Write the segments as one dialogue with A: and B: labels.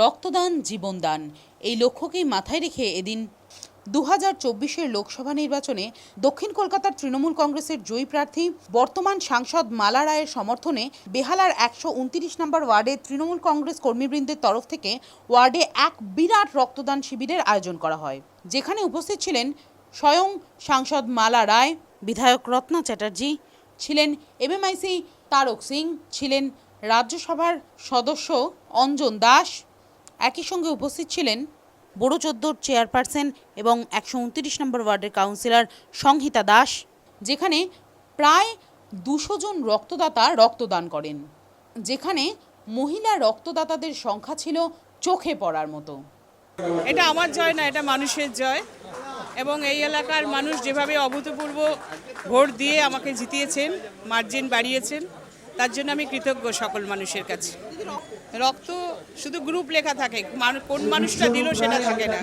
A: রক্তদান, জীবনদান। এই লক্ষ্যকেই মাথায় রেখে এদিন দু হাজার চব্বিশের লোকসভা নির্বাচনে দক্ষিণ কলকাতার তৃণমূল কংগ্রেসের জয়ী প্রার্থী, বর্তমান সাংসদ মালা রায়ের সমর্থনে বেহালার একশো উনত্রিশ নম্বর ওয়ার্ডে তৃণমূল কংগ্রেস কর্মীবৃন্দের তরফ থেকে ওয়ার্ডে এক বিরাট রক্তদান শিবিরের আয়োজন করা হয়। যেখানে উপস্থিত ছিলেন স্বয়ং সাংসদ মালা রায়, বিধায়ক রত্না চ্যাটার্জি, ছিলেন এমএমআইসি তারক সিং, ছিলেন রাজ্যসভার সদস্য অঞ্জন দাস একই সঙ্গে উপস্থিত ছিলেন বড় চোদ্দোর চেয়ারপারসন এবং একশো উনত্রিশ নম্বর ওয়ার্ডের কাউন্সিলর সংহিতা দাস, যেখানে প্রায় দুশো জন রক্তদাতা রক্তদান করেন, যেখানে মহিলা রক্তদাতাদের সংখ্যা ছিল চোখে পড়ার মতো।
B: এটা আমার জয় না, এটা মানুষের জয়। এবং এই এলাকার মানুষ যেভাবে অভূতপূর্ব ভোট দিয়ে আমাকে জিতিয়েছেন, মার্জিন বাড়িয়েছেন তার জন্য আমি কৃতজ্ঞ সকল মানুষের কাছে। রক্ত শুধু গ্রুপ লেখা থাকে কোন মানুষটা দিল সেটা থাকে না।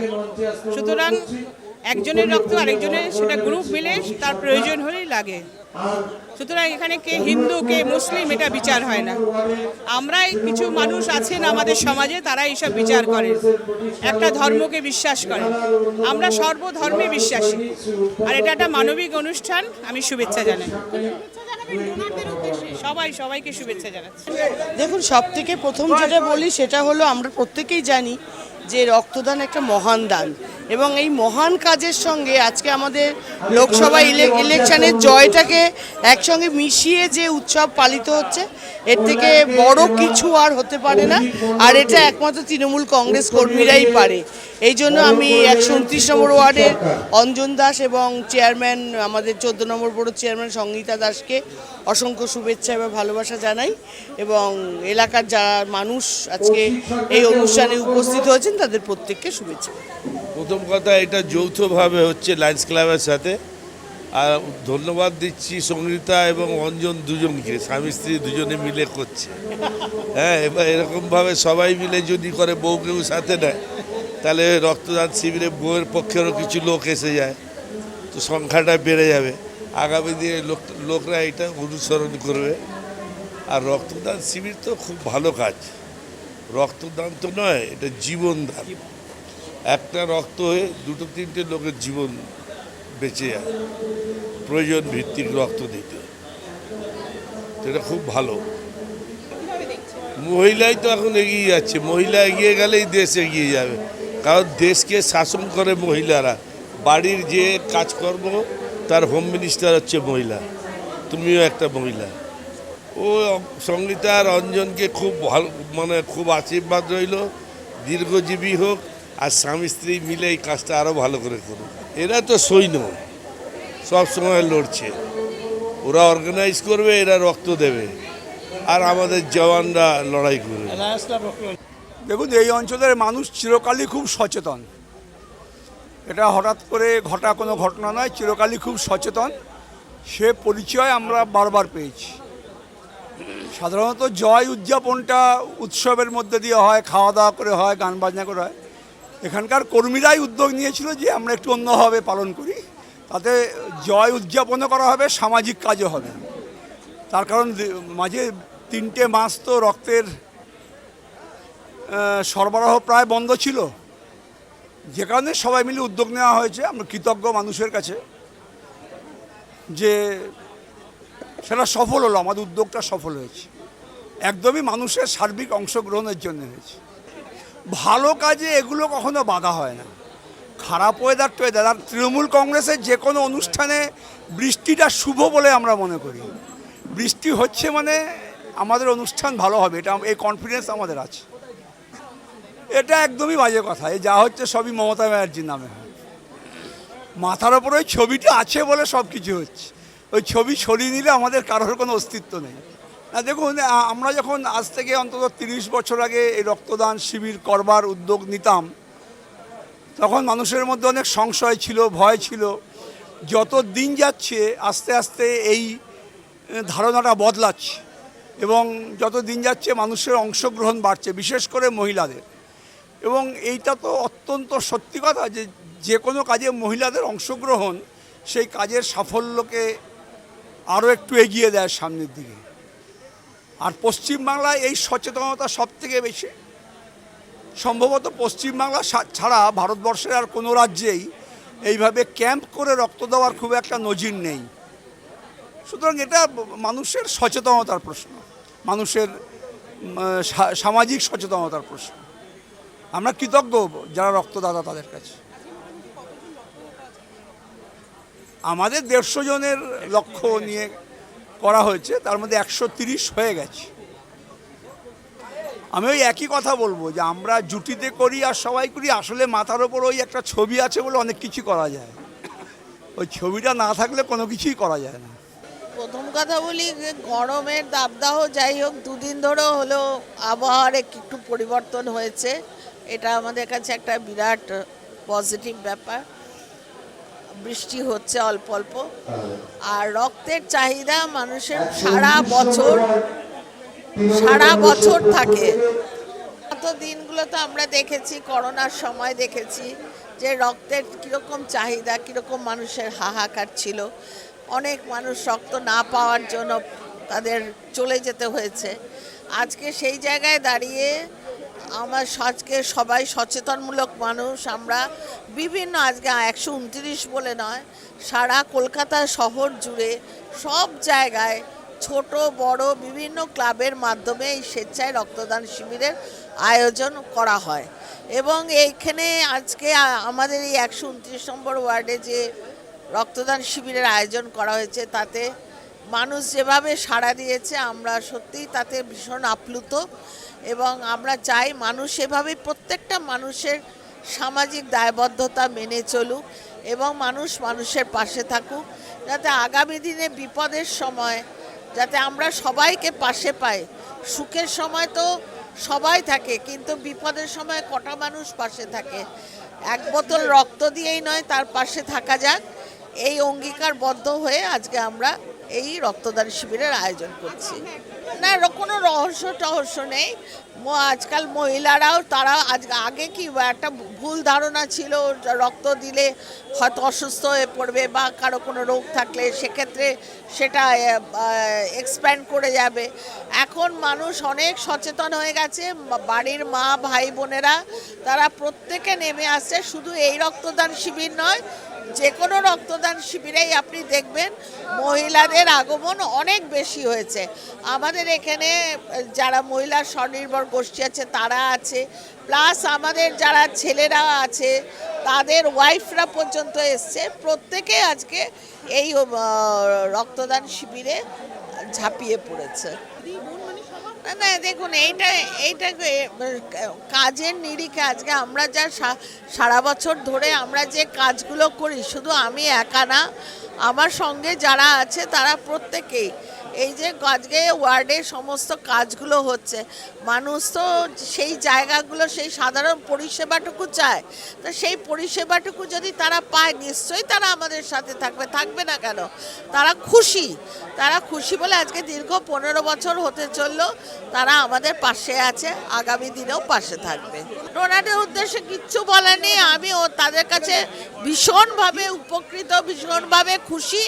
B: সুতরাং একজনের রক্ত আরেকজনের, সেটা গ্রুপ মিলে তার প্রয়োজন হলেই লাগে। সুতরাং এখানে কে হিন্দু, কে মুসলিম, এটা বিচার হয় না। আমরাই কিছু মানুষ আছেন আমাদের সমাজে তারা এইসব বিচার করে একটা ধর্মকে বিশ্বাস করে আমরা সর্বধর্মে বিশ্বাসী। আর এটা একটা মানবিক অনুষ্ঠান, আমি শুভেচ্ছা জানাই। সবাই সবাইকে শুভেচ্ছা জানাচ্ছি।
C: দেখুন সব থেকে প্রথম যেটা বলি সেটা হলো আমরা প্রত্যেকেই জানি যে রক্তদান একটা মহান দান। এবং এই মহান কাজের সঙ্গে আজকে আমাদের লোকসভা ইলে- ইলেকশনের জয়টাকে একসঙ্গে মিশিয়ে যে উৎসব পালিত হচ্ছে, এর থেকে বড় কিছু আর হতে পারে না। আর এটা একমাত্র তৃণমূল কংগ্রেস কর্মীরাই পারে। এই জন্য আমি একশো উনত্রিশ নম্বর ওয়ার্ডের অঞ্জন দাস এবং চেয়ারম্যান, আমাদের চোদ্দ নম্বর বোর্ডের চেয়ারম্যান সংগীতা দাসকে অসংখ্য শুভেচ্ছা এবং ভালোবাসা জানাই এবং এলাকার যারা মানুষ আজকে এই অনুষ্ঠানে উপস্থিত হয়েছেন তাদের প্রত্যেককে শুভেচ্ছা।
D: প্রথম কথা, এটা যৌথভাবে হচ্ছে লায়ন্স ক্লাবের সাথে। আর ধন্যবাদ দিচ্ছি সঙ্গীতা এবং অঞ্জন দুজনকে, স্বামী স্ত্রী দুজনে মিলে করছে। হ্যাঁ এবার এরকমভাবে সবাই মিলে যদি করে, বউকেও সাথে নেয়। তাহলে রক্তদান শিবিরে বইয়ের পক্ষেরও কিছু লোক এসে যায়, তো সংখ্যাটা বেড়ে যাবে। আগামী দিনে লোক, লোকরা এটা অনুসরণ করবে। আর রক্তদান শিবির তো খুব ভালো কাজ। রক্তদান তো নয়, এটা জীবনদান একটা রক্ত হয়ে দুটো তিনটে লোকের জীবন বেঁচে যায়। প্রয়োজন ভিত্তিক রক্ত দিতে। সেটা খুব ভালো। মহিলাই তো এখন এগিয়ে যাচ্ছে। মহিলা এগিয়ে গেলেই দেশ এগিয়ে যাবে। কারণ দেশকে শাসন করে মহিলারা। বাড়ির যে কাজকর্ম, তার হোম মিনিস্টার হচ্ছে মহিলা। তুমিও একটা মহিলা। ও সঙ্গীতা আর অঞ্জনকে খুব ভালো মানে খুব আশীর্বাদ রইল। দীর্ঘজীবী হোক আর স্বামী স্ত্রী মিলে এই কাজটা আরও ভালো করে করুক। এরা তো সৈন্য। সব সময় লড়ছে। ওরা অর্গানাইজ করবে, এরা রক্ত দেবে। আর আমাদের জওয়ানরা লড়াই করবে।
E: দেখুন, এই অঞ্চলের মানুষ চিরকালই খুব সচেতন। এটা হঠাৎ করে ঘটা কোনো ঘটনা নয়, চিরকালই খুব সচেতন। সে পরিচয় আমরা বারবার পেয়েছি। সাধারণত জয় উদযাপনটা উৎসবের মধ্যে দিয়ে হয়, খাওয়া দাওয়া করে হয়, গান বাজনা করে হয়। এখানকার কর্মীরাই উদ্যোগ নিয়েছিল যে আমরা একটু অন্যভাবে পালন করি। তাতে জয় উদযাপনও করা হবে, সামাজিক কাজও হবে। তার কারণ, মাঝে তিনটে মাস তো রক্তের সরবরাহ প্রায় বন্ধ ছিল। যে কারণে সবাই মিলে উদ্যোগ নেওয়া হয়েছে। আমরা কৃতজ্ঞ মানুষের কাছে যে সেটা সফল হলো, আমাদের উদ্যোগটা সফল হয়েছে। একদমই মানুষের সার্বিক অংশগ্রহণের জন্য হয়েছে। ভালো কাজে এগুলো কখনো বাধা হয় না। খারাপ ওয়েদার টোয়েদার আর তৃণমূল কংগ্রেসের যে কোনো অনুষ্ঠানে বৃষ্টিটা শুভ বলে আমরা মনে করি। বৃষ্টি হচ্ছে মানে আমাদের অনুষ্ঠান ভালো হবে। এটা এই কনফিডেন্স আমাদের আছে। এটা একদমই বাজে কথা। এই যা হচ্ছে সবই মমতা ব্যানার্জির নামে হয়। মাথার ওপর ওই ছবিটা আছে বলে সব কিছু হচ্ছে। ওই ছবি সরিয়ে নিলে আমাদের কারোর কোনো অস্তিত্ব নেই। না, দেখুন আমরা যখন আজ থেকে অন্তত তিরিশ বছর আগে এই রক্তদান শিবির করবার উদ্যোগ নিতাম, তখন মানুষের মধ্যে অনেক সংশয় ছিল, ভয় ছিল। যত দিন যাচ্ছে, আস্তে আস্তে এই ধারণাটা বদলাচ্ছে এবং যত দিন যাচ্ছে মানুষের অংশগ্রহণ বাড়ছে, বিশেষ করে মহিলাদের। এবং এইটা তো অত্যন্ত সত্যি কথা যে যে কোনো কাজে মহিলাদের অংশগ্রহণ সেই কাজের সাফল্যকে আরও একটু এগিয়ে দেয় সামনের দিকে। আর পশ্চিমবাংলায় এই সচেতনতা সব থেকে বেশি। সম্ভবত পশ্চিমবাংলা ছাড়া ভারতবর্ষের আর কোনো রাজ্যেই এইভাবে ক্যাম্প করে রক্ত দেওয়ার খুব একটা নজির নেই। সুতরাং এটা মানুষের সচেতনতার প্রশ্ন। মানুষের সামাজিক সচেতনতার প্রশ্ন। আমরা কৃতজ্ঞ যারা রক্তদাতা তাদের কাছে। আমাদের দেড়শো জনের লক্ষ্য নিয়ে করা হয়েছে, তার মধ্যে একশো তিরিশ হয়ে গেছে। আমি ওই একই কথা বলব যে আমরা জুটিতে করি আর সবাই করি, আসলে মাথার ওপর ওই একটা ছবি আছে বলে অনেক কিছু করা যায়। ওই ছবিটা না থাকলে কোনো কিছুই করা যায় না।
F: প্রথম কথা বলি গরমের দাবদাহ যাই হোক, দুদিন ধরেও হলো আবহাওয়ার একটু পরিবর্তন হয়েছে। এটা আমাদের কাছে একটা বিরাট পজিটিভ ব্যাপার। বৃষ্টি হচ্ছে অল্প অল্প। আর রক্তের চাহিদা মানুষের সারা বছর সারা বছর থাকে। গত দিনগুলোতে আমরা দেখেছি, করোনার সময় দেখেছি, যে রক্তের কীরকম চাহিদা, কীরকম মানুষের হাহাকার ছিল। অনেক মানুষ রক্ত না পাওয়ার জন্য তাদের চলে যেতে হয়েছে। আজকে সেই জায়গায় দাঁড়িয়ে আমার আজকে সবাই সচেতনমূলক মানুষ, আমরা বিভিন্ন আজকে একশো উনত্রিশ বলে নয়, সারা কলকাতা শহর জুড়ে সব জায়গায় ছোট, বড়, বিভিন্ন ক্লাবের মাধ্যমে এই স্বেচ্ছায় রক্তদান শিবিরের আয়োজন করা হয়। এবং এইখানে আজকে আমাদের এই একশো উনত্রিশ নম্বর ওয়ার্ডে যে রক্তদান শিবিরের আয়োজন করা হয়েছে, তাতে মানুষ যেভাবে সাড়া দিয়েছে, আমরা সত্যিই তাতে ভীষণ আপ্লুত। এবং আমরা চাই মানুষ এভাবে প্রত্যেকটা মানুষের সামাজিক দায়বদ্ধতা মেনে চলুক এবং মানুষ মানুষের পাশে থাকুক, যাতে আগামী দিনে বিপদের সময় যাতে আমরা সবাইকে পাশে পাই। সুখের সময় তো সবাই থাকে, কিন্তু বিপদের সময় কটা মানুষ পাশে থাকে? এক বোতল রক্ত দিয়েই নয়, তার পাশে থাকা যাক। এই অঙ্গীকারবদ্ধ হয়ে আজকে আমরা এই রক্তদান শিবিরের আয়োজন করছি। না কোনো রহস্য টহস্য নেই। আজকাল মহিলারাও, তারা আজ আগে কি একটা ভুল ধারণা ছিল রক্ত দিলে হয়তো অসুস্থ হয়ে পড়বে বা কারও কোনো রোগ থাকলে সেক্ষেত্রে সেটা এক্সপ্যান্ড করে যাবে। এখন মানুষ অনেক সচেতন হয়ে গেছে। বাড়ির মা, ভাই, বোনেরা, তারা প্রত্যেকে নেমে আসছে। শুধু এই রক্তদান শিবির নয় যে কোনো রক্তদান শিবিরেই আপনি দেখবেন মহিলাদের আগমন অনেক বেশি হয়েছে। আমাদের এখানে যারা মহিলা স্বনির্ভর গোষ্ঠী আছে, তারা আছে। প্লাস আমাদের যারা ছেলেরা আছে, তাদের ওয়াইফরা পর্যন্ত এসছে। প্রত্যেকে আজকে এই রক্তদান শিবিরে ঝাঁপিয়ে পড়েছে। না দেখুন, এইটা এইটা কাজের নিরিখে আজকে আমরা যা সারা বছর ধরে আমরা যে কাজগুলো করি, শুধু আমি একা না, আমার সঙ্গে যারা আছে তারা প্রত্যেকেই, এই যে আজকে ওয়ার্ডে সমস্ত কাজগুলো হচ্ছে, মানুষ তো সেই জায়গাগুলো, সেই সাধারণ পরিষেবাটুকু চায়, তো সেই পরিষেবাটুকু যদি তারা পায়, নিশ্চয়ই তারা আমাদের সাথে থাকবে থাকবে না কেন? তারা খুশি তারা খুশি বলে আজকে দীর্ঘ পনেরো বছর হতে চলল। তারা আমাদের পাশে আছে, আগামী দিনেও পাশে থাকবে। ডোনাটের উদ্দেশ্যে কিচ্ছু বলার নেই, আমি ও তাদের কাছে ভীষণভাবে উপকৃত, ভীষণভাবে খুশি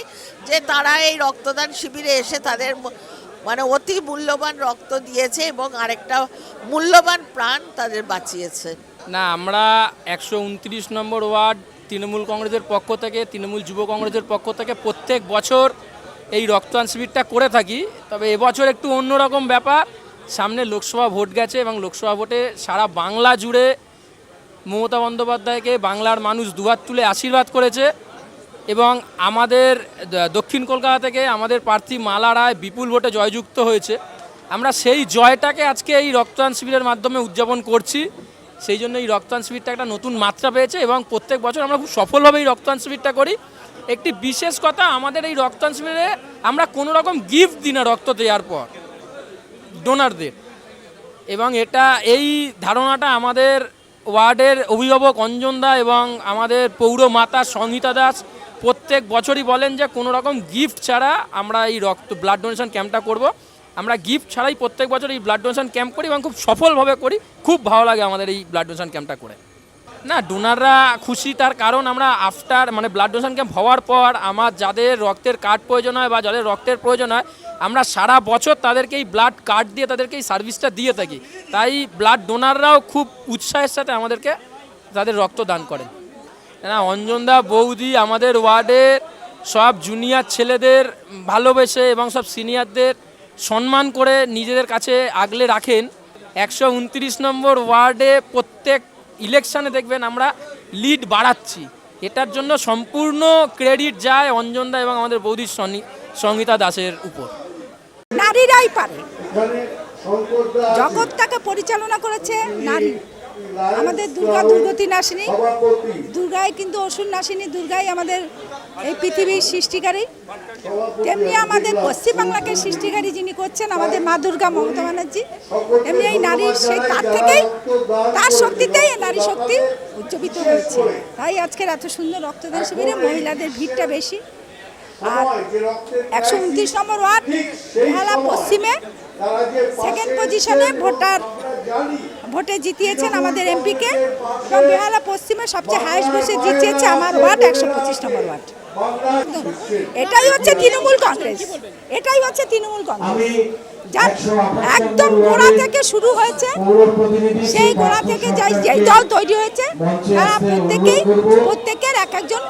F: যে তারা এই রক্তদান শিবিরে এসে তাদের মানে অতি মূল্যবান রক্ত দিয়েছে এবং আরেকটা মূল্যবান প্রাণ তাদের বাঁচিয়েছে।
G: না, আমরা একশো উনত্রিশ নম্বর ওয়ার্ড তৃণমূল কংগ্রেসের পক্ষ থেকে, তৃণমূল যুব কংগ্রেসের পক্ষ থেকে প্রত্যেক বছর এই রক্তদান শিবিরটা করে থাকি, তবে এবছর একটু অন্যরকম ব্যাপার। সামনে লোকসভা ভোট গেছে এবং লোকসভা ভোটে সারা বাংলা জুড়ে মমতা বন্দ্যোপাধ্যায়কে বাংলার মানুষ দুহাত তুলে আশীর্বাদ করেছে এবং আমাদের দক্ষিণ কলকাতা থেকে আমাদের প্রার্থী মালা রায় বিপুল ভোটে জয়যুক্ত হয়েছে। আমরা সেই জয়টাকে আজকে এই রক্তদান শিবিরের মাধ্যমে উদযাপন করছি। সেই জন্য এই রক্তদান শিবিরটা একটা নতুন মাত্রা পেয়েছে এবং প্রত্যেক বছর আমরা খুব সফলভাবে এই রক্তদান শিবিরটা করি। একটি বিশেষ কথা, আমাদের এই রক্তদান শিবিরে আমরা কোনো রকম গিফট দিই না রক্ত দেওয়ার পর ডোনারদের এবং এটা, এই ধারণাটা আমাদের ওয়ার্ডের অভিভাবক অঞ্জন দা এবং আমাদের পৌর মাতা সংহিতা দাস প্রত্যেক বছরই বলেন যে কোনো রকম গিফট ছাড়া আমরা এই রক্ত ব্লাড ডোনেশন ক্যাম্পটা করব। আমরা গিফট ছাড়াই প্রত্যেক বছর এই ব্লাড ডোনেশন ক্যাম্প করি এবং খুব সফলভাবে করি। খুব ভালো লাগে আমাদের এই ব্লাড ডোনেশন ক্যাম্পটা করে। না ডোনাররা খুশি, তার কারণ আমরা আফটার মানে ব্লাড ডোনেশন ক্যাম্প হওয়ার পর আমার যাদের রক্তের কার্ড প্রয়োজন হয় বা যাদের রক্তের প্রয়োজন হয়, আমরা সারা বছর তাদেরকে এই ব্লাড কার্ড দিয়ে তাদেরকে এই সার্ভিসটা দিয়ে থাকি। তাই ব্লাড ডোনাররাও খুব উৎসাহের সাথে আমাদেরকে তাদের রক্ত দান করেন। না অঞ্জনদা বৌদি আমাদের ওয়ার্ডের সব জুনিয়র ছেলেদের ভালোবেসে এবং সব সিনিয়রদের সম্মান করে নিজেদের কাছে আগলে রাখেন। একশো উনত্রিশ নম্বর ওয়ার্ডে প্রত্যেক ইলেকশনে দেখবেন আমরা লিড বাড়াচ্ছি। এটার জন্য সম্পূর্ণ ক্রেডিট যায় অঞ্জনদা এবং আমাদের বৌদি সংহিতা সঙ্গীতা দাসের উপর।
H: নারীরাই পারে। জগৎটাকে পরিচালনা করেছে নারী। আমাদের দুর্গা দুর্গতি নাসিনী দুর্গায় কিন্তু অসুর নাসিনী দুর্গাই আমাদের এই পৃথিবীর সৃষ্টিকারী, তেমনি আমাদের পশ্চিমবাংলাকে সৃষ্টিকারী যিনি করছেন আমাদের মা দুর্গা মমতা ব্যানার্জি, তেমনি এই নারীর সেই তার থেকেই, তার শক্তিতেই এই নারী শক্তি উজ্জীবিত হয়েছে। তাই আজকের এত সুন্দর রক্তদান শিবিরে মহিলাদের ভিড়টা বেশি। আর একশো উনত্রিশ নম্বর ওয়ার্ড বেহালা পশ্চিমে সেকেন্ড পজিশনে ভোটার, ভোটে জিতিয়েছেন আমাদের এমপিকে এবং বেহালা পশ্চিমে সবচেয়ে হায়েস্ট বসে জিতিয়েছে আমার ওয়ার্ড, একশো পঁচিশ নম্বর ওয়ার্ড। এটাই হচ্ছে তৃণমূল কংগ্রেস। এটাই হচ্ছে তৃণমূল কংগ্রেস। যার একদম গোড়া থেকে শুরু হয়েছে সেই গোড়া থেকে যাই যেই দল তৈরি হয়েছে। তারা প্রত্যেকেই প্রত্যেকের এক একজন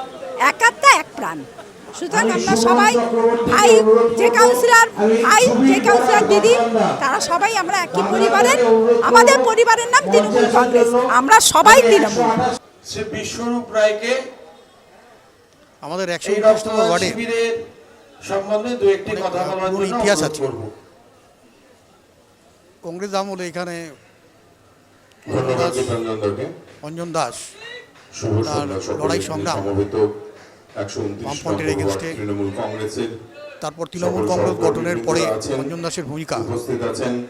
H: একাত্মা এক প্রাণ। সুতরাং আমরা সবাই ভাই যে কাউন্সিলর ভাই যে কাউন্সিলর দিদি তারা সবাই আমরা একই পরিবারের আমাদের পরিবারের নাম তৃণমূল কংগ্রেস। আমরা সবাই তৃণমূল।
I: শ্রী বিশ্বরূপ রায়কে
J: আমাদের একশো উনত্রিশ নম্বর ওয়ার্ডে
I: সম্বন্ধে দু একটি কথা বলার
J: ইতিহাস আছে। কংগ্রেস আমলে এখানে অঞ্জন দাস লড়াই সংগ্রাম।
I: সমবেত 129
J: বামফ্রন্টের
I: কংগ্রেসের
J: তারপর তৃণমূল কংগ্রেস গঠনের পরে অঞ্জন দাসের ভূমিকা।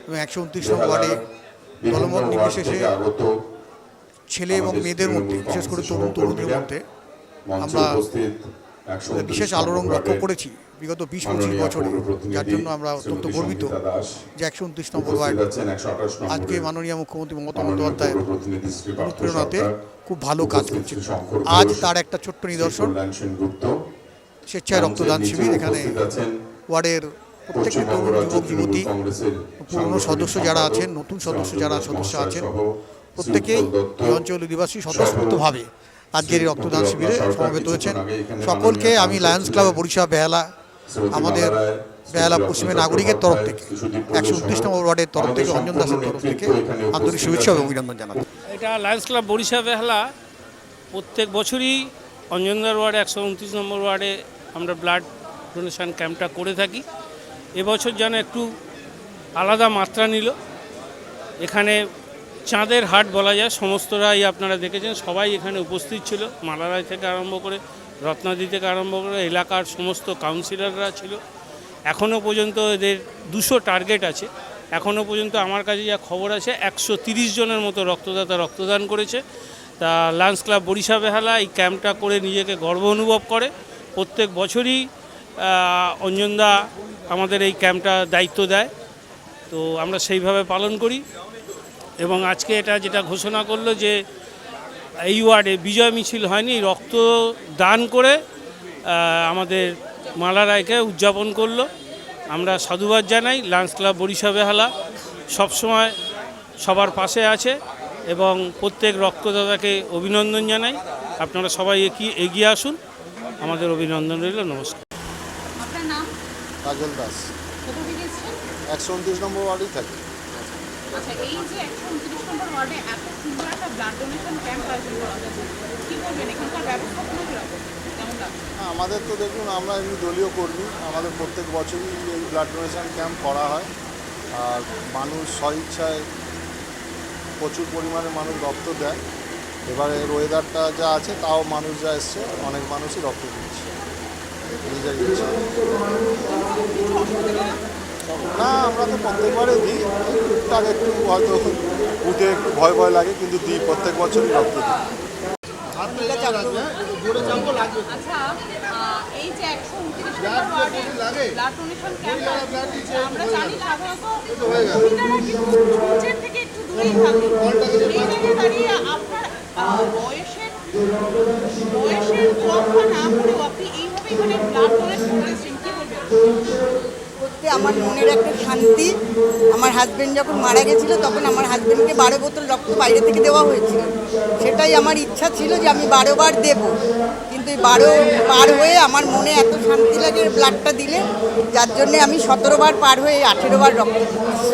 J: এবং একশো উনত্রিশ নম্বর ওয়ার্ডে দলমত নির্বিশেষে ছেলে এবং মেয়েদের মধ্যে বিশেষ করে তরুণ তরুণীদের মধ্যে আমরা বিশেষ আলোড়ন লক্ষ্য করেছি বিগত বিশ পঁচিশ বছরে যার জন্য আমরা অত্যন্ত গর্বিত যে একশো উনত্রিশ নম্বর ওয়ার্ড
I: আছেন 128 নম্বরে
J: আজকে মাননীয় মুখ্যমন্ত্রী মমতা
I: পার্থ
J: অনুপ্রেরণাতে খুব ভালো কাজ করছে আজ তার একটা ছোট্ট নিদর্শন। স্বেচ্ছায় রক্তদান শিবির এখানে ওয়ার্ডের প্রত্যেকটি তরুণ যুবক যুবতী পুরনো সদস্য যারা আছেন নতুন সদস্য যারা সদস্য আছেন প্রত্যেকেই এই অঞ্চল অধিবাসী স্বতঃস্ফূর্তভাবে। আজকের এই রক্তদান শিবিরে সমবেত হয়েছেন। সকলকে আমি লায়ন্স ক্লাব বরিশা বেহালা আমাদের বেহালা পশ্চিমের নাগরিকের তরফ থেকে একশো উনত্রিশ নম্বর ওয়ার্ডের তরফ থেকে অঞ্জন দাসের তরফ থেকে আন্তরিক শুভেচ্ছা ও অভিনন্দন জানাচ্ছি।
K: এটা লায়ন্স ক্লাব বরিশা বেহালা প্রত্যেক বছরই অঞ্জনদার ওয়ার্ডে একশো উনত্রিশ নম্বর ওয়ার্ডে আমরা ব্লাড ডোনেশন ক্যাম্পটা করে থাকি। এবছর যেন একটু আলাদা মাত্রা নিল। এখানে চাঁদের হাট বলা যায়, সমস্তরাই আপনারা দেখেছেন, সবাই এখানে উপস্থিত ছিল মালারায় থেকে আরম্ভ করে রত্নাদি থেকে আরম্ভ করে, এলাকার সমস্ত কাউন্সিলররা ছিল। এখনও পর্যন্ত এদের দুশো টার্গেট আছে। এখনও পর্যন্ত আমার কাছে যা খবর আছে, একশো জনের মতো রক্তদাতা রক্তদান করেছে। তা লান্স ক্লাব বরিশা বেহালা এই ক্যাম্পটা করে নিজেকে গর্ব অনুভব করে। প্রত্যেক বছরই অঞ্জনদা আমাদের এই ক্যাম্পটা দায়িত্ব দেয়। তো আমরা সেইভাবে পালন করি। এবং আজকে এটা যেটা ঘোষণা করল যে এই ওয়ার্ডে বিজয় মিছিল হয়নি রক্ত দান করে আমাদের মালা রায়কে উদযাপন করল। আমরা সাধুবাদ জানাই লান্স ক্লাব বরিশা বেহালা সবসময় সবার পাশে আছে এবং প্রত্যেক রক্তদাতাকে অভিনন্দন জানাই। আপনারা সবাই এগিয়ে এগিয়ে আসুন। আমাদের অভিনন্দন রইল নমস্কার।
A: আপনার নাম?
J: কাজল দাস।
A: কোথা থেকে এসেছেন?
J: একশো উনত্রিশ নম্বর ওয়ার্ডেই থাকি।
A: আচ্ছা এই যে একশো উনত্রিশ নম্বর ওয়ার্ডে এত সুন্দর একটা ব্লাড ডোনেশন ক্যাম্প আয়োজন করা হয়েছে কি বলবেন? এখানকার ব্যবস্থাপনা কীরকম
J: আমাদের তো দেখুন আমরা এমনি দলীয় কর্মী আমাদের প্রত্যেক বছরই এই ব্লাড ডোনেশন ক্যাম্প করা হয়। আর মানুষ স্বইচ্ছায় প্রচুর পরিমাণে মানুষ রক্ত দেয়। এবারে ওয়েদারটা যা আছে তাও মানুষ যা এসছে অনেক মানুষই রক্ত দিচ্ছে। নিজের ইচ্ছা না আমরা তো প্রত্যেকবারে দিই। টুকটাক একটু হয়তো উঠে একটু ভয় ভয় লাগে কিন্তু দিই প্রত্যেক বছরই রক্ত দিই।
A: আচ্ছা আহ, এই যে একশো উনত্রিশ ব্লাড ডোনেশন ক্যাম্প আমরা জানি সাধারণত মহিলারা কিন্তু সূর্যের থেকে একটু দূরেই থাকে। এই জায়গায় দাঁড়িয়ে আপনার
L: বয়সের বয়সের তোয়াক্কা না আপনি ব্লাড করেছেন কি বলবেন?
M: আমার মনের একটা শান্তি। আমার হাজব্যান্ড যখন মারা গেছিল তখন আমার হাজব্যান্ডকে বারো বোতল রক্ত বাইরে থেকে দেওয়া হয়েছিল। সেটাই আমার ইচ্ছা ছিল যে আমি বারো বার দেব। কিন্তু এই বারো পার হয়ে আমার মনে এত শান্তি লাগে ব্লাডটা দিলে যার জন্যে আমি সতেরো বার পার হয়ে আঠেরো বার রক্ত দিচ্ছি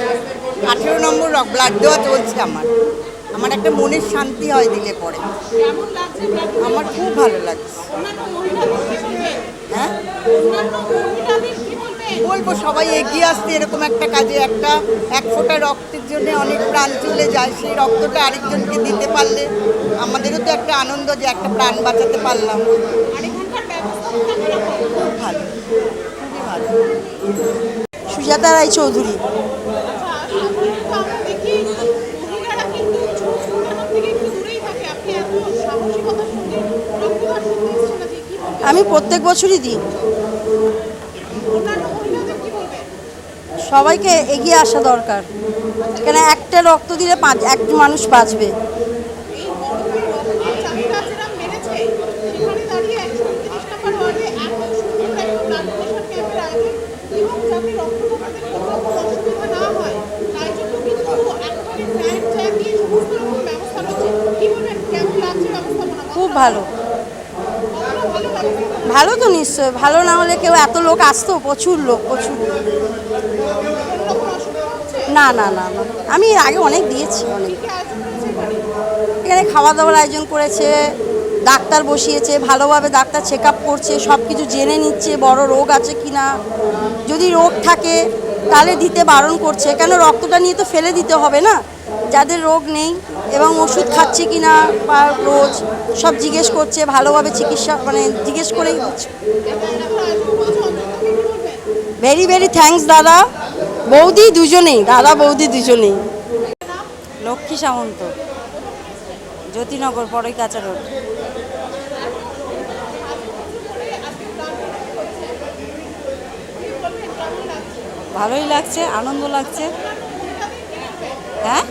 M: আঠেরো নম্বর ব্লাড দেওয়া চলছে আমার। আমার একটা মনের শান্তি হয় দিলে পরে। আমার খুব ভালো লাগছে। হ্যাঁ? বলব সবাই এগিয়ে আসতে এরকম একটা কাজে একটা এক ফোঁটা রক্তের জন্য অনেক প্রাণ চলে যায় সেই রক্তটা আরেকজনকে দিতে পারলে আমাদেরও তো একটা আনন্দ যে একটা প্রাণ বাঁচাতে পারলাম। খুব ভালো খুবই ভালো।
N: সুজাতা রায় চৌধুরী
L: আচ্ছা
N: আমি প্রত্যেক বছরই দিই
L: অন্যান্য মহিলাদের কি বলবেন
N: সবাইকে এগিয়ে আসা দরকার। কেন একটা রক্ত দিলে পাঁচ এক মানুষ বাঁচবে। খুব ভালো।
L: ভালো
N: তো নিশ্চয় ভালো না হলে কেউ এত লোক আসতো, প্রচুর লোক, প্রচুর লোক।
L: কোনো রকম অসুবিধা হচ্ছে
N: না না না না। আমি এর আগে অনেক দিয়েছি, অনেক।
L: এখানে
N: খাওয়া দাওয়ার আয়োজন করেছে, ডাক্তার বসিয়েছে, ভালোভাবে ডাক্তার চেক আপ করছে সব কিছু জেনে নিচ্ছে, বড় রোগ আছে কি না যদি রোগ থাকে, তাহলে দিতে বারণ করছে। কেন রক্তটা নিয়ে তো ফেলে দিতে হবে না? যাদের রোগ নেই এবং ওষুধ খাচ্ছে কি না বা রোজ, সব জিজ্ঞেস করছে, ভালোভাবে চিকিৎসা মানে জিজ্ঞেস করেই দিচ্ছে। ভেরি ভেরি থ্যাঙ্কস দাদা। বৌদি দুজনেই, দাদা বৌদি দুজনেই। লক্ষ্মী সামন্ত, জ্যোতিনগর পরই কাঁচা রোড। ভালোই লাগছে, আনন্দ লাগছে। হ্যাঁ?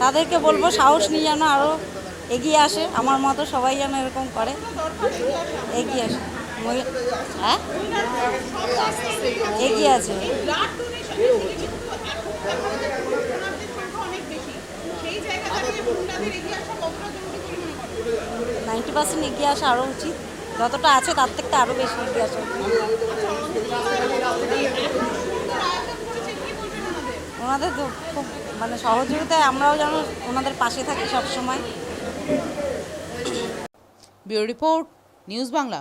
N: তাদেরকে বলব, সাহস নিয়ে যেন আরও এগিয়ে আসে। আমার মতো সবাই যেন এরকম করে। এগিয়ে আসে। হ্যাঁ? এগিয়ে আছে? নাইনটি পার্সেন্ট এগিয়ে আসা আরও উচিত। যতটা আছে তার থেকে আরও বেশি এগিয়ে আসা ওনাদের তো খুব মানে সহযোগিতায় আমরাও যেন ওনাদের পাশে থাকি সবসময়।
L: Bureau report, news Bangla.